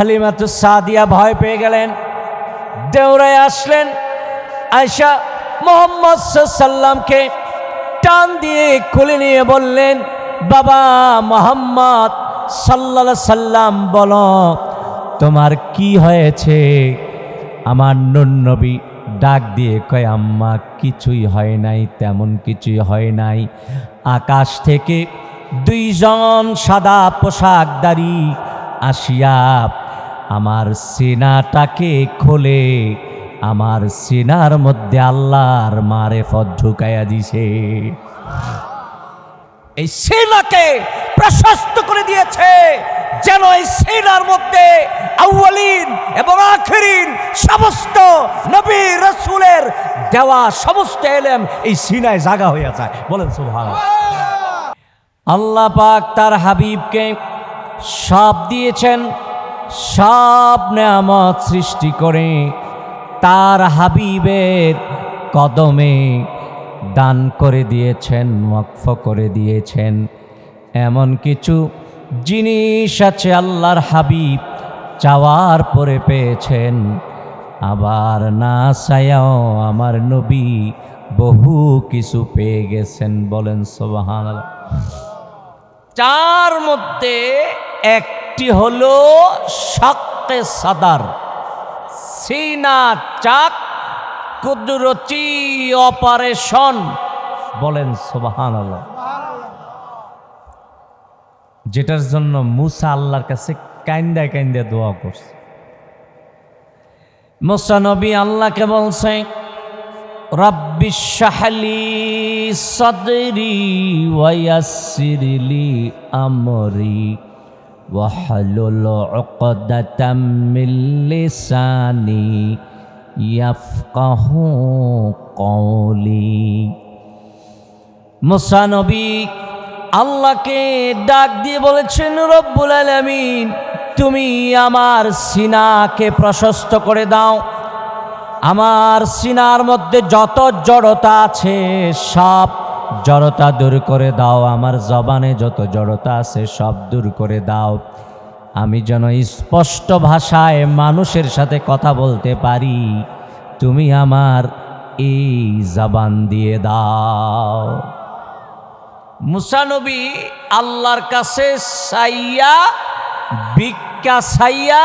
হালিমাতু সাদিয়া ভয় পেয়ে গেলেন। দেউরায় আসলেন। আয়সা মোহাম্মদ সাল্লামকে টান দিয়ে খুলে নিয়ে বললেন, বাবা মোহাম্মদ সাল্লা সাল্লাম বলো, তোমার কি হয়েছে? আমার নবী ডাক দিয়ে কয়, আম্মা, কিছুই হয় নাই, তেমন কিছুই হয় নাই। আকাশ থেকে দুইজন সাদা পোশাকদারি আসিয়া আমার সিনাটাকে খোলে, আমার সিনার মধ্যে আল্লাহর মারে ফদ ঢুকাইয়া দিছে। এই সেনাকে প্রশস্ত করে দিয়েছে যেন এই সেনার মধ্যে আউ্বালিন এবং আখেরিন, সমস্ত নবী রসুলের দেওয়া সমস্ত এলেম এই সিনায় জাগা হইয়া যায়। বলেন সুভাষ আল্লাহ পাক তার হাবিবকে সাপ দিয়েছেন। সব নেয়ামত সৃষ্টি করে তার হাবিবের কদমে দান করে দিয়েছেন, ওয়াকফ করে দিয়েছেন। এমন কিছু জিনিস আছে আল্লাহর হাবিব চাওয়ার পরে পেয়েছেন। আবার না চায়াও আমার নবী বহু কিছু পেয়ে গেছেন, বলেন সোবাহান চার মধ্যে একটি হলো শক্কে সাদার। সিনা চাক, কুদরতি অপারেশন। বলেন সোবাহান যেটার জন্য মুসা আল্লাহর কাছে কাইন্দা কাইন্দা দোয়া করছে। মুসা নবী আল্লাহকে বলছে, রব্বি শাহলি সদরি ওয়াসিরলি আমরি। ওয়াহলুল উকদাতাম মিন লিসানি ইয়াফকাহু কওলি মুসা নবী আল্লাহকে ডাক দিয়ে বলেছেন, রব্বুল আলামিন, তুমি আমার সিনাকে প্রশস্ত করে দাও। আমার সিনার মধ্যে যত জড়তা আছে সব জড়তা দূর করে দাও, আমার জবানে যত জড়তা আছে সব দূর করে দাও। আমি যেন স্পষ্ট ভাষায় মানুষের সাথে কথা বলতে পারি, তুমি আমার এই জবান দিয়ে দাও। মুসানবী আল্লাহর কাছে সাইয়া, ভিক্ষা সাইয়া,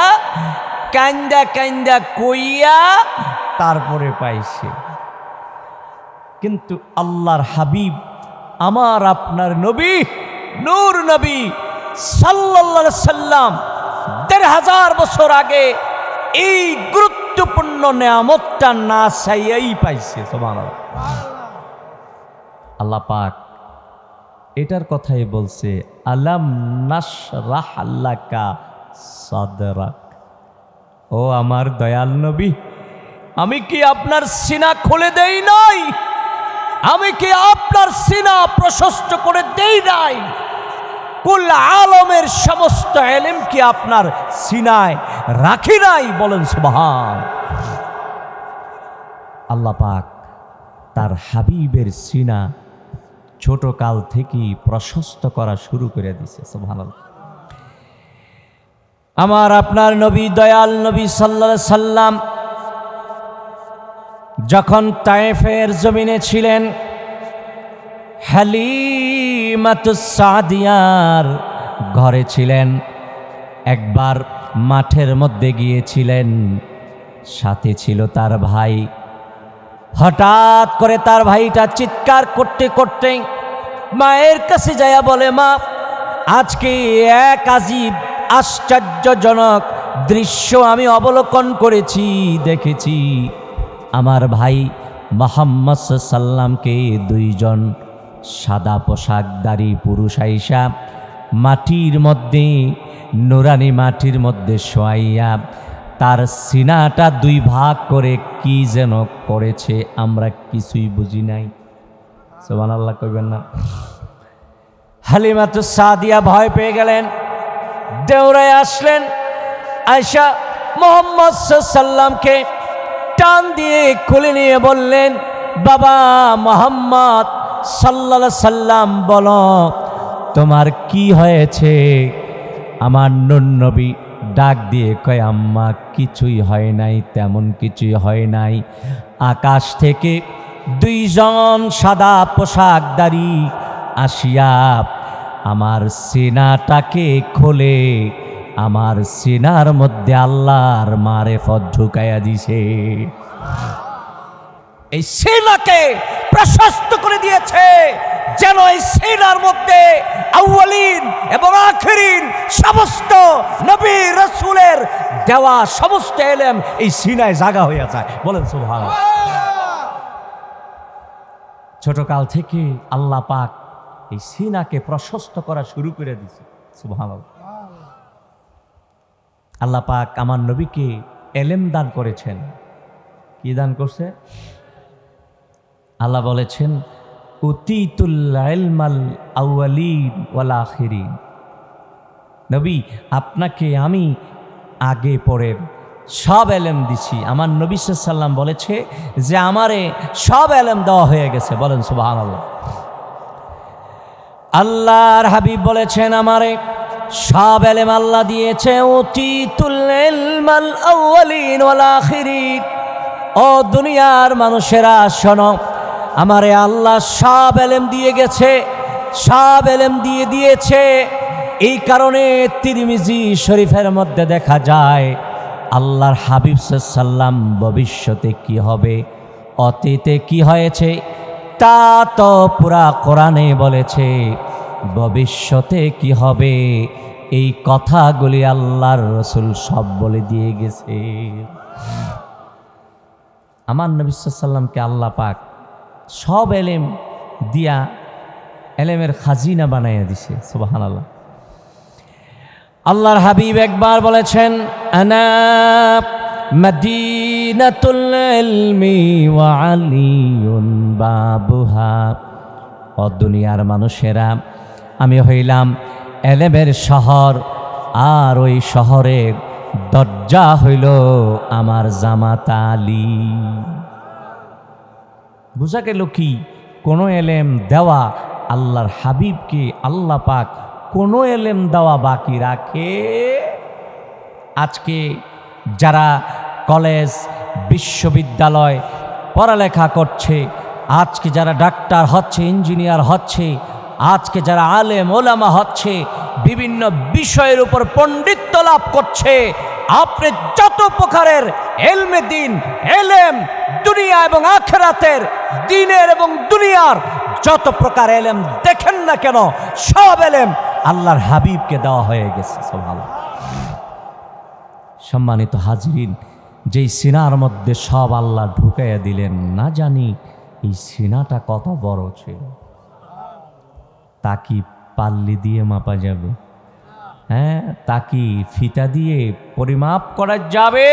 কান্দা কান্দা কইয়া তারপরে পাইছে। কিন্তু আল্লাহর হাবিব, আমার আপনার নবী, নূর নবী সাল্লাল্লাহু সাল্লাম দেড় হাজার বছর আগে এই গুরুত্বপূর্ণ নেয়ামতটা না চাইয়াই পাইছে আল্লাহ পাক এটার কথাই বলছে, আলাম ও আমার দয়াল নবী, আমি কি আপনার সিনা খুলে দেই নাই? আমি কি আপনার সিনা প্রশস্ত করে দেই নাই? কুল আলমের সমস্ত এলেম কি আপনার সিনায় রাখি নাই? বলেন সুবহান। আল্লাহ পাক তার হাবিবের সিনা ছোট কাল থেকেই প্রশস্ত করা শুরু করে দিছে সুবহান আমার আপনার নবী, দয়াল নবী সাল্লা সাল্লাম যখন তায়েফের জমিনে ছিলেন হালিমাতুসাদিয়ার ঘরে ছিলেন। একবার মাঠের মধ্যে গিয়েছিলেন, সাথে ছিল তার ভাই। হঠাৎ করে তার ভাইটা চিৎকার করতে করতে মায়ের কাছে যায়া বলে, মা, আজকে এক আজীব আশ্চর্যজনক দৃশ্য আমি অবলোকন করেছি, দেখেছি। আমার ভাই মোহাম্মদ সাল্লামকে দুইজন সাদা পোশাকদারি পুরুষ আইসা মাটির মধ্যে, নুরানি মাটির মধ্যে শোয়াইয়া তার সিনাটা দুই ভাগ করে কি যেন করেছে আমরা কিছুই বুঝি নাই। সোমান আল্লাহ কইবেন না। হালিমাতু সাদিয়া ভয় পেয়ে গেলেন, দেউরায় আসলেন আয়সা মোহাম্মদ সাল্লামকে টান দিয়ে খুলে নিয়ে বললেন, বাবা মোহাম্মদ সাল্লা সাল্লাম, বলো, তোমার কি হয়েছে? আমার নবী ডাক দিয়ে কয়, আম্মা, কিছুই হয় নাই, তেমন কিছুই হয় নাই। আকাশ থেকে দুইজন সাদা পোশাকদারি আসিয়া আমার সেনাটাকে খোলে। আমার সিনার মধ্যে আল্লাহর মারে ফদ ঢুকাইয়া দিছে। এই সেনাকে প্রশস্ত করে দিয়েছে যেন এই সেনার মধ্যে আউয়ালিন এবং আখেরিন সমস্ত নবী রসুলের দেওয়া সমস্ত এলেম এই সিনায় জাগা হইয়া যায়। বলেন সুভাষ ছোটকাল থেকে আল্লাহ পাক এই সিনাকে প্রশস্ত করা শুরু করে দিছে। সুভাষ আল্লাহ পাক আমার নবীকে এলেম দান করেছেন। কি দান করছে? আল্লাহ বলেছেন ওয়াল নবী, আপনাকে আমি আগে পরের সব এলেম দিছি। আমার নবী সাল্লাম বলেছে যে, আমারে সব এলেম দেওয়া হয়ে গেছে। বলেন সুবাহ আল্লাহ আল্লাহর হাবিব বলেছেন আমারে সব এলেম আল্লাহ দিয়েছে ও দুনিয়ার মানুষেরা, শোনো, আমারে আল্লাহ সব এলেম দিয়ে গেছে, সব এলেম দিয়ে দিয়েছে। এই কারণে তিরমিজি শরীফের মধ্যে দেখা যায়, আল্লাহর হাবিব সাল্লাম ভবিষ্যতে কি হবে, অতীতে কি হয়েছে, তা তো পুরা কোরআনে বলেছে। ভবিষ্যতে কি হবে? এই কথাগুলি আল্লাহর রসুল সব বলে দিয়ে গেছে। আমার নবী সাল্লামকে আল্লাহ পাক সব এলেম দিয়া এলেমের খাজিনা বানাইয়া দিছে সুবাহান আল্লাহ আল্লাহর হাবিব একবার বলেছেন, আনা মানুষেরা আমি হইলাম এলেমের শহর, আর ওই শহরের দরজা হইল আমার জামাতা আলী। বোঝা গেল কি? কোনো এলেম দেওয়া আল্লাহর হাবিবকে আল্লাহ পাক কোনো এলেম দেওয়া বাকি রাখে? আজকে যারা কলেজ, বিশ্ববিদ্যালয় পড়ালেখা করছে, আজকে যারা ডাক্তার হচ্ছে, ইঞ্জিনিয়ার হচ্ছে আজকে যারা আলেম, ওলামা হচ্ছে, বিভিন্ন বিষয়ের উপর পণ্ডিত্য লাভ করছে। আপনি যত প্রকারের এলমে দিন, এলেম দুনিয়া এবং আখেরাতের, দিনের এবং দুনিয়ার, যত প্রকার এলেম দেখেন না কেন, সব এলেম আল্লাহর হাবিবকে দেওয়া হয়ে গেছে সম্মানিত হাজিরিন, যেই সিনার মধ্যে সব আল্লাহ ঢুকাইয়া দিলেন, না জানি এই সিনাটা কত বড় ছিল। তা কি পাল্লি দিয়ে মাপা যাবে। হ্যাঁ তা কি ফিতা দিয়ে পরিমাপ করা যাবে।